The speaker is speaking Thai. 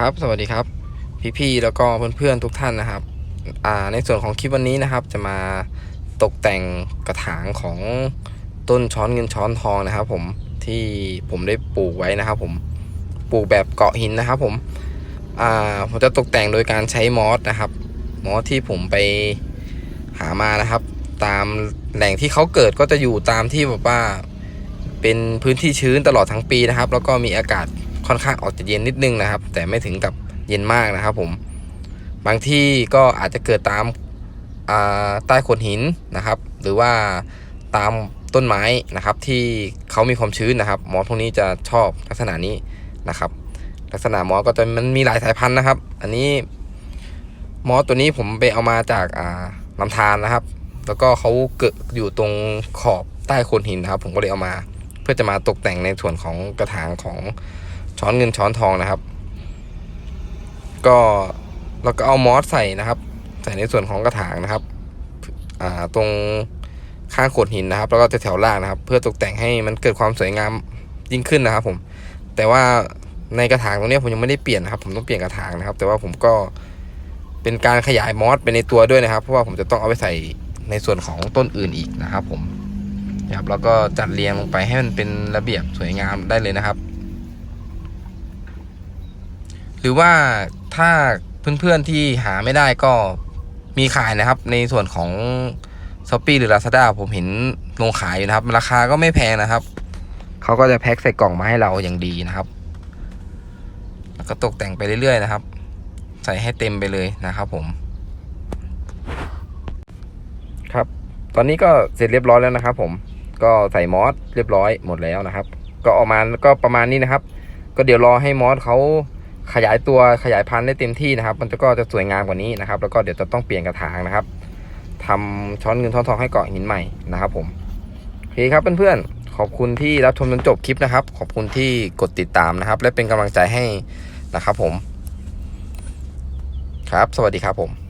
ครับ สวัสดีครับ พี่ๆแล้วก็เพื่อนๆทุกท่านนะครับในส่วนของคลิปวันนี้นะครับ จะมาตกแต่งกระถางของต้นช้อนเงินช้อนทองนะครับ ผมที่ผมได้ปลูกไว้นะครับ ผมปลูกแบบเกาะหินนะครับ ผมอ่าผมจะตกแต่งโดยการใช้มอสนะครับ มอสที่ผมไปหามานะครับ ตามแหล่งที่เขาเกิดก็จะอยู่ตามที่แบบว่าเป็นพื้นที่ชื้นตลอดทั้งปีนะครับ แล้วก็มีอากาศ ค่อนข้างออกจะเย็นนิดนึงนะครับ แต่ไม่ถึงกับเย็นมากนะครับผมบางที่ก็อาจจะเกิดตามใต้โขดหินนะครับ หรือว่าตามต้นไม้นะครับ ที่เขามีความชื้นนะครับ มอสพวกนี้จะชอบลักษณะนี้นะครับ ลักษณะมอสก็จะมันมีหลายสายพันธุ์นะครับ อันนี้มอสตัวนี้ผมไปเอามาจากาลำธารนะครับ แล้วก็เขาเกิดอยู่ตรงขอบใต้โขดหินนะครับ ผมก็เลยเอามา เพื่อจะมาตกแต่งในส่วนของกระถางของ ช้อนเงินช้อนทองนะครับ ก็เราก็เอามอสใส่นะครับ ใส่ในส่วนของกระถางนะครับอ่าตรงข้างโขดหินนะครับ แล้วก็จะแถวล่างนะครับ เพื่อตกแต่งให้มันเกิดความสวยงามยิ่งขึ้นนะครับ ผม แต่ว่าในกระถางตรงนี้ผมยังไม่ได้เปลี่ยนนะครับ ผมต้องเปลี่ยนกระถางนะครับ แต่ว่าผมก็เป็นการขยายมอสไปในตัวด้วยนะครับ เพราะว่าผมจะต้องเอาไปใส่ในส่วนของต้นอื่นอีกนะครับ ผมนะครับแล้วก็จัดเรียงลงไปให้มันเป็นระเบียบสวยงามได้เลยนะครับ หรือว่าถ้าเพื่อนๆที่หาไม่ได้ก็มีขายนะครับ ในส่วนของ s h อ p e e หรือ Lazada ผมเห็นลงขายอยู่นะครับ ราคาก็ไม่แพงนะครับ เขาก็จะแพ็คใส่กล่องมาให้เราอย่างดีนะครับ แล้วก็ตกแต่งไปเรื่อยๆนะครับ ใส่ให้เต็มไปเลยนะครับผม ครับ ตอนนี้ก็เสร็จเรียบร้อยแล้วนะครับ ผม ก็ใส่มอสเรียบร้อยหมดแล้วนะครับ ก็ออกมาก็ประมาณนี้นะครับ ก็เดี๋ยวรอให้มอสเขา ขยายตัวขยายพันธุ์ได้เต็มที่นะครับ มันจะก็จะสวยงามกว่านี้นะครับ แล้วก็เดี๋ยวจะต้องเปลี่ยนกระถางนะครับทำช้อนเงินช้อนทองให้เกาะหินใหม่นะครับผมโอเคครับเพื่อนๆขอบคุณที่รับชมจนจบคลิปนะครับ ขอบคุณที่กดติดตามนะครับ และเป็นกำลังใจให้นะครับผม ครับ สวัสดีครับผม